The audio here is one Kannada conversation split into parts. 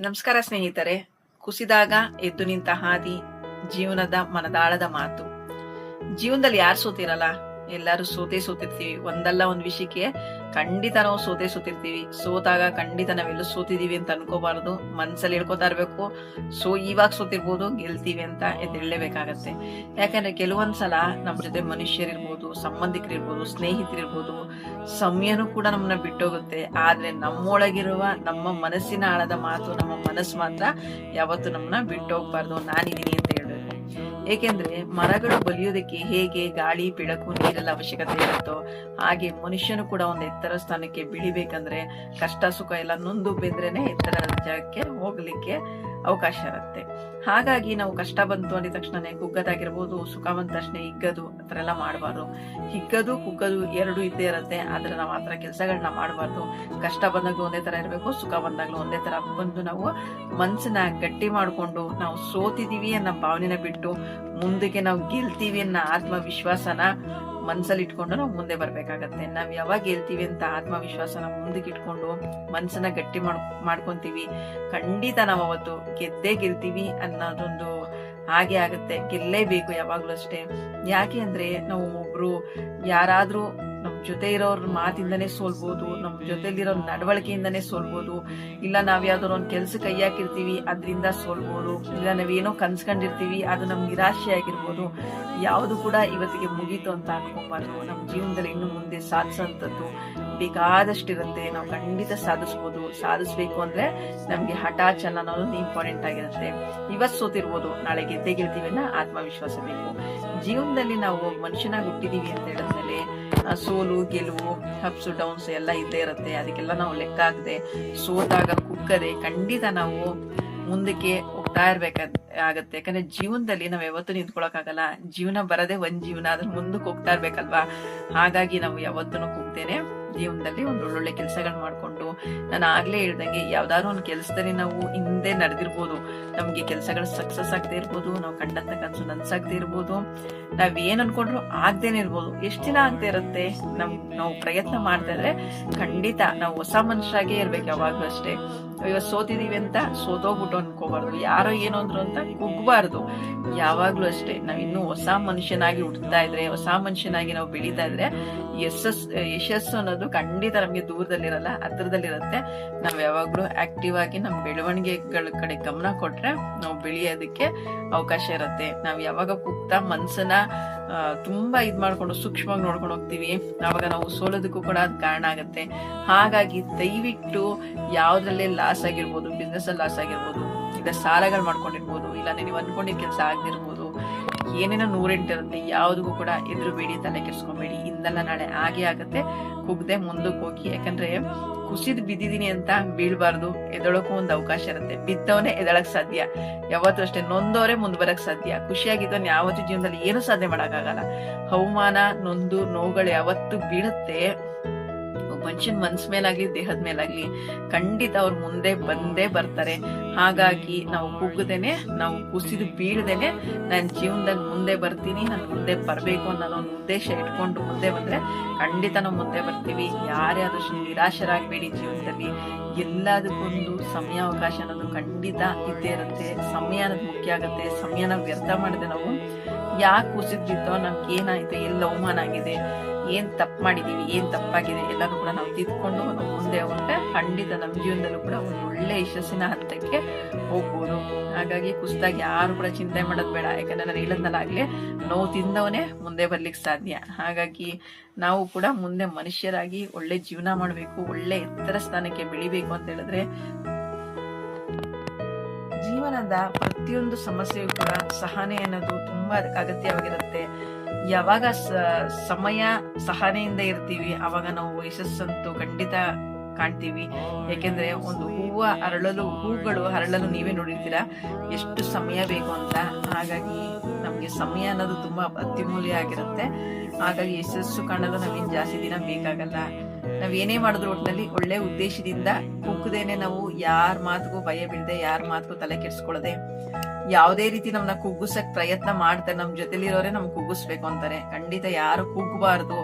ನಮಸ್ಕಾರ ಸ್ನೇಹಿತರೆ. ಕುಸಿದಾಗ ಎದ್ದು ನಿಂತ ಹಾದಿ ಜೀವನದ ಮನದಾಳದ ಮಾತು. ಜೀವನದಲ್ಲಿ ಯಾರು ಸೋತಿರಲ್ಲ? ಎಲ್ಲರೂ ಸೋತೆ ಸೋತಿರ್ತೀವಿ. ಒಂದಲ್ಲ ಒಂದ್ ವಿಷಯಕ್ಕೆ ಖಂಡಿತ ನಾವು ಸೋತೆ ಸೋತಿರ್ತೀವಿ. ಸೋತಾಗ ಖಂಡಿತ ನಾವೆಲ್ಲೂ ಸೋತಿದೀವಿ ಅಂತ ಅನ್ಕೋಬಾರ್ದು. ಮನ್ಸಲ್ಲಿ ಹೇಳ್ಕೊತಾ ಇರ್ಬೇಕು. ಸೊ, ಇವಾಗ ಸೋತಿರ್ಬೋದು, ಗೆಲ್ತೀವಿ ಅಂತ ಎದ್ದೇಳಲೇಬೇಕಾಗತ್ತೆ ಯಾಕಂದ್ರೆ ಕೆಲವೊಂದ್ಸಲ ನಮ್ಮ ಜೊತೆ ಮನುಷ್ಯರಿರ್ಬೋದು, ಸಂಬಂಧಿಕರಿರ್ಬೋದು, ಸ್ನೇಹಿತರಿರ್ಬೋದು, ಸಮಯನೂ ಕೂಡ ನಮ್ಮನ್ನ ಬಿಟ್ಟೋಗುತ್ತೆ. ಆದ್ರೆ ನಮ್ಮೊಳಗಿರುವ ನಮ್ಮ ಮನಸ್ಸಿನ ಆಳದ ಮಾತು, ನಮ್ಮ ಮನಸ್ಸು ಮಾತ್ರ ಯಾವತ್ತು ನಮ್ಮನ್ನ ಬಿಟ್ಟೋಗ್ಬಾರ್ದು. ಹೇಳ್ಬೇಕು ಏಕೆಂದ್ರೆ ಮರಗಳು ಬಲಿಯೋದಕ್ಕೆ ಹೇಗೆ ಗಾಳಿ, ಬೆಳಕು, ನೀರೆಲ್ಲ ಅವಶ್ಯಕತೆ ಇರುತ್ತೋ ಹಾಗೆ ಮನುಷ್ಯನು ಕೂಡ ಒಂದು ಎತ್ತರ ಸ್ಥಾನಕ್ಕೆ ಬೆಳಿಬೇಕಂದ್ರೆ ಕಷ್ಟ, ಸುಖ ಎಲ್ಲ ನೊಂದು ಬೆಂದ್ರೇನೆ ಎತ್ತರ ಜಾಗಕ್ಕೆ ಹೋಗ್ಲಿಕ್ಕೆ ಅವಕಾಶ ಇರುತ್ತೆ. ಹಾಗಾಗಿ ನಾವು ಕಷ್ಟ ಬಂತು ಅಂದ ತಕ್ಷಣನೇ ಕುಗ್ಗದಾಗಿರ್ಬೋದು ಸುಖ ಬಂದ ತಕ್ಷಣ ಹಿಗ್ಗದು, ಆ ಎಲ್ಲ ಮಾಡಬಾರ್ದು. ಹಿಗ್ಗದು, ಕುಗ್ಗದು ಎರಡು ಇದ್ದೇ ಇರುತ್ತೆ, ಆದ್ರೆ ನಾವು ಆ ಥರ ಕೆಲಸಗಳನ್ನ ಮಾಡಬಾರ್ದು. ಕಷ್ಟ ಬಂದಾಗಲೂ ಒಂದೇ ತರ ಇರಬೇಕು, ಸುಖ ಬಂದಾಗಲೂ ಒಂದೇ ತರ ಬಂದು ನಾವು ಮನ್ಸನ್ನ ಗಟ್ಟಿ ಮಾಡಿಕೊಂಡು ನಾವು ಸೋತಿದೀವಿ ಅನ್ನೋ ಭಾವನೆನ ಬಿಟ್ಟು ಮುಂದಕ್ಕೆ ನಾವು ಗೆಲ್ತೀವಿ ಅನ್ನೋ ಆತ್ಮವಿಶ್ವಾಸನ ಮನ್ಸಲ್ಲಿ ಇಟ್ಕೊಂಡು ನಾವು ಮುಂದೆ ಬರ್ಬೇಕಾಗತ್ತೆ. ನಾವು ಯಾವಾಗ ಗೆಲ್ತೀವಿ ಅಂತ ಆತ್ಮವಿಶ್ವಾಸನ ಮುಂದಕ್ಕೆ ಇಟ್ಕೊಂಡು ಮನ್ಸನ್ನ ಗಟ್ಟಿ ಮಾಡ್, ಮಾಡ್ಕೊಂತೀವಿ. ಖಂಡಿತ ನಾವು ಅವತ್ತು ಗೆದ್ದೇ ಗೆಲ್ತೀವಿ ಅನ್ನೋದೊಂದು ಹಾಗೆ ಆಗುತ್ತೆ. ಗೆಲ್ಲೇಬೇಕು ಯಾವಾಗಲೂ ಅಷ್ಟೇ. ಯಾಕೆ ಅಂದ್ರೆ ನಾವು ಒಬ್ರು ಯಾರಾದ್ರೂ ಜೊತೆ ಇರೋರ್ ಮಾತಿಂದನೇ ಸೋಲ್ಬೋದು, ನಮ್ ಜೊತೆಲಿರೋ ನಡವಳಿಕೆಯಿಂದನೇ ಸೋಲ್ಬೋದು. ಇಲ್ಲ ನಾವ್ ಯಾವ್ದಾದ್ರು ಒಂದ್ ಕೆಲ್ಸ ಕೈ ಹಾಕಿರ್ತೀವಿ, ಅದರಿಂದ ಸೋಲ್ಬೋದು. ಇಲ್ಲ ನಾವೇನೋ ಕನ್ಸ್ಕೊಂಡಿರ್ತೀವಿ, ಅದು ನಮ್ ನಿರಾಶೆ ಆಗಿರ್ಬೋದು. ಯಾವುದು ಕೂಡ ಇವತ್ತಿಗೆ ಮುಗೀತು ಅಂತ ಅನ್ಕೊಬಾರ್ದು. ನಮ್ ಜೀವನದಲ್ಲಿ ಇನ್ನು ಮುಂದೆ ಸಾಧಿಸೋಂಥದ್ದು ಬೇಕಾದಷ್ಟಿರುತ್ತೆ. ನಾವು ಖಂಡಿತ ಸಾಧಿಸ್ಬೋದು. ಸಾಧಿಸ್ಬೇಕು ಅಂದ್ರೆ ನಮ್ಗೆ ಹಠ ಚೆನ್ನ ಅನ್ನೋದು ಇಂಪಾರ್ಟೆಂಟ್ ಆಗಿರುತ್ತೆ. ಇವತ್ ಸೋತಿರ್ಬೋದು, ನಾಳೆ ಗೆದ್ದೆ ಗೆಲ್ತೀವಿ ಅನ್ನೋ ಆತ್ಮವಿಶ್ವಾಸ ಬೇಕು. ಜೀವನದಲ್ಲಿ ನಾವು ಮನುಷ್ಯನಾಗಿ ಹುಟ್ಟಿದೀವಿ ಅಂತ ಹೇಳಿದ್ಮೇಲೆ ಸೋಲು, ಗೆಲುವು ಅಪ್ಸ್ ಡೌನ್ಸ್ ಎಲ್ಲ ಇದ್ದೇ ಇರುತ್ತೆ. ಅದಕ್ಕೆಲ್ಲ ನಾವು ಲೆಕ್ಕ ಹಾಕದೆ, ಸೋತಾಗ ಕುಕ್ಕದೆ ಖಂಡಿತ ನಾವು ಮುಂದಕ್ಕೆ ಹೋಗ್ತಾ ಇರ್ಬೇಕ, ಆಗತ್ತೆ. ಯಾಕಂದ್ರೆ ಜೀವನದಲ್ಲಿ ನಾವು ಯಾವತ್ತೂ ನಿಂತ್ಕೊಳಕ್ಕಾಗಲ್ಲ. ಜೀವನ ಬರದೆ ಒಂದ್ ಜೀವನ ಅದ್ರ ಮುಂದಕ್ಕೆ ಹೋಗ್ತಾ ಇರ್ಬೇಕಲ್ವಾ? ಹಾಗಾಗಿ ನಾವು ಯಾವತ್ತೂ ಕುಗ್ದೇನೆ ಜೀವನದಲ್ಲಿ ಒಂದು ಒಳ್ಳೊಳ್ಳೆ ಕೆಲಸಗಳು ಮಾಡ್ಕೊಂಡು ನಾನು ಆಗಲೇ ಹೇಳ್ದಂಗೆ ಯಾವ್ದಾದ್ರು ಒಂದು ಕೆಲಸದಲ್ಲಿ ನಾವು ಹಿಂದೆ ನಡೆದಿರ್ಬೋದು. ನಮಗೆ ಕೆಲಸಗಳು ಸಕ್ಸಸ್ ಆಗದೆ ಇರ್ಬೋದು, ನಾವು ಕಂಡಂತ ಕನಸು ನನ್ಸಾಗದೆ ಇರ್ಬೋದು. ನಾವ್ ಏನ್ ಅನ್ಕೊಂಡ್ರು ಆಗ್ದೇನೆ ಇರ್ಬೋದು. ಎಷ್ಟು ದಿನ ಆಗದೆ ಇರುತ್ತೆ? ನಮ್, ನಾವು ಪ್ರಯತ್ನ ಮಾಡ್ತಾ ಇದ್ರೆ ಖಂಡಿತ ನಾವು ಹೊಸ ಮನುಷ್ಯರಾಗೇ ಇರ್ಬೇಕು ಯಾವಾಗಲೂ ಅಷ್ಟೇ. ಇವತ್ತು ಸೋತಿದೀವಿ ಅಂತ ಸೋತೋಗ್ಬಿಟ್ಟು ಅನ್ಕೋಬಾರ್ದು ಯಾರೋ ಏನೋ ಅಂದ್ರು ಅಂತ ಕುಗ್ಬಾರ್ದು. ಯಾವಾಗ್ಲೂ ಅಷ್ಟೇ, ನಾವು ಇನ್ನೂ ಹೊಸ ಮನುಷ್ಯನಾಗಿ ಹುಟ್ಟುತ್ತಾ ಇದ್ರೆ, ಹೊಸ ಮನುಷ್ಯನಾಗಿ ನಾವು ಬೆಳೀತಾ ಇದ್ರೆ ಯಶಸ್, ಯಶಸ್ಸು ಅನ್ನೋದು ಖಂಡಿತ ನಮಗೆ ದೂರದಲ್ಲಿರಲ್ಲ ಹತ್ರದಲ್ಲಿರುತ್ತೆ ನಾವು ಯಾವಾಗಲೂ ಆಕ್ಟಿವ್ ಆಗಿ ನಮ್ಮ ಬೆಳವಣಿಗೆಗಳ ಕಡೆ ಗಮನ ಕೊಟ್ರೆ ನಾವು ಬೆಳೆಯೋದಕ್ಕೆ ಅವಕಾಶ ಇರುತ್ತೆ. ನಾವು ಯಾವಾಗ ಕುಗ್ತಾ ಮನ್ಸನ್ನ ತುಂಬಾ ಇದ್ ಮಾಡ್ಕೊಂಡು, ಸೂಕ್ಷ್ಮವಾಗಿ ನೋಡ್ಕೊಂಡು ಹೋಗ್ತೀವಿ. ಆವಾಗ ನಾವು ಸೋಲೋದಕ್ಕೂ ಕೂಡ ಅದು ಕಾರಣ ಆಗತ್ತೆ. ಹಾಗಾಗಿ ದಯವಿಟ್ಟು ಯಾವುದ್ರಲ್ಲೇ ಲಾಸ್ ಆಗಿರ್ಬೋದು ಬಿಸ್ನೆಸ್ ಅಲ್ಲಿ ಲಾಸ್ ಆಗಿರ್ಬೋದು, ಇಲ್ಲ ಸಾಲಗಳು ಮಾಡ್ಕೊಂಡಿರ್ಬೋದು, ಇಲ್ಲ ನೀವು ಅನ್ಕೊಂಡಿದ್ ಕೆಲಸ ಆಗದಿರ್ಬೋದು ಏನೇನೋ ನೂರೆಂಟಿರುತ್ತೆ ಯಾವ್ದಿಗೂ ಕೂಡ ಎದುರು ಬೇಡಿ, ತಲೆ ಕೆಡ್ಸ್ಕೊಬೇಡಿ. ಇಂದಲ್ಲ ನಾಳೆ ಹಾಗೆ ಆಗುತ್ತೆ. ಕುಗ್ದೆ ಮುಂದಕ್ಕೆ ಹೋಗಿ. ಯಾಕಂದ್ರೆ ಕುಸಿದ್ ಬಿದ್ದಿದೀನಿ ಅಂತ ಬೀಳ್ಬಾರ್ದು. ಎದೊಳಕ್ಕೂ ಒಂದು ಅವಕಾಶ ಇರುತ್ತೆ. ಬಿದ್ದವನೇ ಎದಳಕ್ ಸಾಧ್ಯ. ಯಾವತ್ತೂ ಅಷ್ಟೇ ನೊಂದವರೇ ಮುಂದ್ ಬರಕ್ ಸಾಧ್ಯ. ಖುಷಿಯಾಗಿದ್ದವನ್ ಯಾವತ್ತೂ ಜೀವನದಲ್ಲಿ ಏನು ಸಾಧನೆ ಮಾಡಕ್ಕಾಗಲ್ಲ. ಹವಾಮಾನ, ನೊಂದು, ನೋವುಗಳು ಯಾವತ್ತು ಬೀಳುತ್ತೆ. ಮನುಷ್ಯನ್ ಮನ್ಸ್ ಮೇಲಾಗ್ಲಿ, ದೇಹದ ಮೇಲಾಗ್ಲಿ ಖಂಡಿತ ಅವ್ರ ಮುಂದೆ ಬಂದೇ ಬರ್ತಾರೆ. ಹಾಗಾಗಿ ನಾವು ಕುಗ್ಗದೇನೆ ನಾವು ಕುಸಿದು ಬೀಳದೇನೆ ನನ್ನ ಜೀವನದಲ್ಲಿ ಮುಂದೆ ಬರ್ತೀನಿ, ನಾನು ಮುಂದೆ ಬರಬೇಕು ಅನ್ನೋ ಒಂದು ಉದ್ದೇಶ ಇಟ್ಕೊಂಡು ಮುಂದೆ ಬಂದ್ರೆ ಖಂಡಿತ ನಾವು ಮುಂದೆ ಬರ್ತೀವಿ. ಯಾರೇ ಆದಷ್ಟು ನಿರಾಶರಾಗಬೇಡಿ ಜೀವನದಲ್ಲಿ. ಎಲ್ಲದಕ್ಕೊಂದು ಸಮಯ ಅವಕಾಶ ಅನ್ನೋದು ಖಂಡಿತ ಇದ್ದೇ ಇರುತ್ತೆ. ಸಮಯ ಅನ್ನೋದು ಮುಖ್ಯ ಆಗುತ್ತೆ. ಸಮಯನ ವ್ಯರ್ಥ ಮಾಡಿದೆ ನಾವು. ಯಾಕೆ ಕುಸಿದ್ಬಿತ್ತೋ ನಮ್ಗೆ ಏನಾಯ್ತು, ಎಲ್ಲ ಅವಮಾನ ಆಗಿದೆ ಏನ್ ತಪ್ಪು ಮಾಡಿದೀವಿ, ಏನ್ ತಪ್ಪಾಗಿದೆ ಎಲ್ಲರೂ ಕೂಡ ನಾವು ತಿದ್ಕೊಂಡು ಮುಂದೆ ಹೋದ್ರೆ ಖಂಡಿತ ನಮ್ಮ ಜೀವನದಲ್ಲೂ ಕೂಡ ಒಂದು ಒಳ್ಳೆ ಯಶಸ್ಸಿನ ಹಂತಕ್ಕೆ ಹೋಗ್ಬೋದು. ಹಾಗಾಗಿ ಕುಸ್ತಾಗಿ ಯಾರು ಕೂಡ ಚಿಂತೆ ಮಾಡೋದು ಬೇಡ, ಯಾಕಂದ್ರೆ ನಾನು ಹೇಳದ್ನಲ್ಲ ಆಗ್ಲೇ, ನೋವು ತಿಂದವನೇ ಮುಂದೆ ಬರ್ಲಿಕ್ಕೆ ಸಾಧ್ಯ. ಹಾಗಾಗಿ ನಾವು ಕೂಡ ಮುಂದೆ ಮನುಷ್ಯರಾಗಿ ಒಳ್ಳೆ ಜೀವನ ಮಾಡಬೇಕು, ಒಳ್ಳೆ ಎತ್ತರ ಸ್ಥಾನಕ್ಕೆ ಬೆಳಿಬೇಕು ಅಂತ ಹೇಳಿದ್ರೆ ಜೀವನದ ಪ್ರತಿಯೊಂದು ಸಮಸ್ಯೆಯೂ ಕೂಡ ಸಹನೆ ಅನ್ನೋದು ತುಂಬಾ ಅದಕ್ಕೆ ಅಗತ್ಯವಾಗಿರುತ್ತೆ. ಯಾವಾಗ ಸಮಯ ಸಹನೆಯಿಂದ ಇರ್ತೀವಿ ಅವಾಗ ನಾವು ಯಶಸ್ಸಂತೂ ಖಂಡಿತ ಕಾಣ್ತೀವಿ. ಯಾಕೆಂದ್ರೆ ಒಂದು ಹೂವ ಅರಳಲು ಹೂಗಳು ಅರಳಲು ನೀವೇ ನೋಡಿರ್ತೀರಾ? ಎಷ್ಟು ಸಮಯ ಬೇಕು ಅಂತ. ಹಾಗಾಗಿ ನಮ್ಗೆ ಸಮಯ ಅನ್ನೋದು ತುಂಬಾ ಅತ್ಯಮೂಲ್ಯ ಆಗಿರುತ್ತೆ. ಹಾಗಾಗಿ ಯಶಸ್ಸು ಕಾಣಲು ನಮಗೆ ಜಾಸ್ತಿ ದಿನ ಬೇಕಾಗಲ್ಲ. ನಾವ್ ಏನೇ ಮಾಡಿದ್ರು ಒಟ್ಟಿನಲ್ಲಿ ಒಳ್ಳೆ ಉದ್ದೇಶದಿಂದ ಕುಗ್ಗದೇನೆ ನಾವು ಯಾರ ಮಾತಿಗೂ ಭಯ ಬೀಳದೆ, ಯಾರ ಮಾತಿಗೂ ತಲೆ ಕೆಡ್ಸ್ಕೊಳ್ಳದೆ ಯಾವುದೇ ರೀತಿ ನಮ್ನ ಕುಗ್ಗಿಸಕ್ ಪ್ರಯತ್ನ ಮಾಡ್ತಾರೆ ನಮ್ ಜೊತೆಲಿರೋರೆ ನಮ್ ಕುಗ್ಗಿಸ್ಬೇಕು ಅಂತಾರೆ. ಖಂಡಿತ ಯಾರು ಕುಗ್ಗಬಾರ್ದು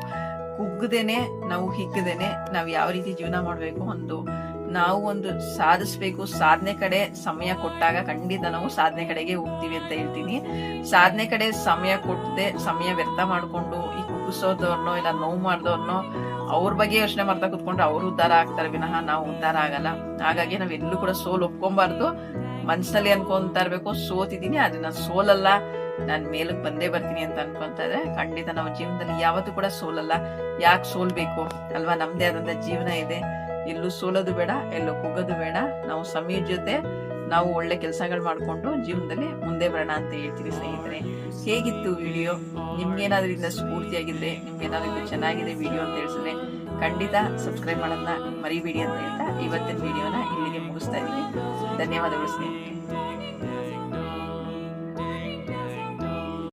ಕುಗ್ಗದೇನೆ ನಾವು ಹಿಗ್ಗದೇನೆ ನಾವ್ ಯಾವ ರೀತಿ ಜೀವನ ಮಾಡ್ಬೇಕು ಒಂದು ನಾವು ಒಂದು ಸಾಧಿಸ್ಬೇಕು, ಸಾಧನೆ ಕಡೆ ಸಮಯ ಕೊಟ್ಟಾಗ ಖಂಡಿತ ನಾವು ಸಾಧನೆ ಕಡೆಗೆ ಹೋಗ್ತೀವಿ ಅಂತ ಹೇಳ್ತೀನಿ. ಸಾಧನೆ ಕಡೆ ಸಮಯ ಕೊಟ್ಟದೆ ಸಮಯ ವ್ಯರ್ಥ ಮಾಡ್ಕೊಂಡು, ಈ ಕುಗ್ಗಿಸೋದವ್ರನ್ನೋ ಇಲ್ಲ ನೋವು ಮಾಡಿದವ್ರನ್ನೋ ಅವ್ರ ಬಗ್ಗೆ ಯೋಚನೆ ಮಾಡ್ತಾ ಕುತ್ಕೊಂಡ್ರೆ ಅವರು ಉದ್ಧಾರ ಆಗ್ತಾರೆ ವಿನಃ ನಾವು ಉದ್ಧಾರ ಆಗಲ್ಲ. ಹಾಗಾಗಿ ನಾವೆಲ್ಲೂ ಕೂಡ ಸೋಲ್ ಒಪ್ಕೊಂಬಾರ್ದು. ಮನ್ಸಲ್ಲಿ ಅನ್ಕೊಂತ ಇರ್ಬೇಕು ಸೋತಿದ್ದೀನಿ ಆದ್ರೆ ನಾನು ಸೋಲಲ್ಲ. ನಾನ್ ಮೇಲಕ್ ಬಂದೇ ಬರ್ತೀನಿ ಅಂತ ಅನ್ಕೊಂತ ಇದ್ರೆ ಖಂಡಿತ ನಾವು ಜೀವನದಲ್ಲಿ ಯಾವತ್ತೂ ಕೂಡ ಸೋಲಲ್ಲ. ಯಾಕೆ ಸೋಲ್ಬೇಕು? ಅಲ್ವಾ? ನಮ್ದೇ ಆದಂತ ಜೀವನ ಇದೆ. ಎಲ್ಲೂ ಸೋಲೋದು ಬೇಡ, ಎಲ್ಲೂ ಕುಗ್ಗೋದು ಬೇಡ. ನಾವು ಸಮಯ ಜೊತೆ ನಾವು ಒಳ್ಳೆ ಕೆಲಸಗಳು ಮಾಡಿಕೊಂಡು ಜೀವನದಲ್ಲಿ ಮುಂದೆ ಬರೋಣ ಅಂತ ಹೇಳ್ತೀನಿ ಸ್ನೇಹಿತರೆ. ಹೇಗಿತ್ತು ವಿಡಿಯೋ? ನಿಮ್ಗೇನಾದ್ರೂ ಇದರಿಂದ ಸ್ಫೂರ್ತಿಯಾಗಿದ್ರೆ ನಿಮ್ಗೇನಾದ್ರೂ ಚೆನ್ನಾಗಿದೆ ವಿಡಿಯೋ ಅಂತ ಹೇಳಿಸಿದ್ರೆ, ಖಂಡಿತ ಸಬ್ಸ್ಕ್ರೈಬ್ ಮಾಡೋದನ್ನ ಮರಿಬೇಡಿ ಅಂತ ಹೇಳ್ತಾ ಇವತ್ತಿನ ವಿಡಿಯೋನ ಇಲ್ಲಿಗೆ ಮುಗಿಸ್ತಾ ಇದ್ದೀನಿ. ಧನ್ಯವಾದಗಳು ಸ್ನೇಹಿತರೆ.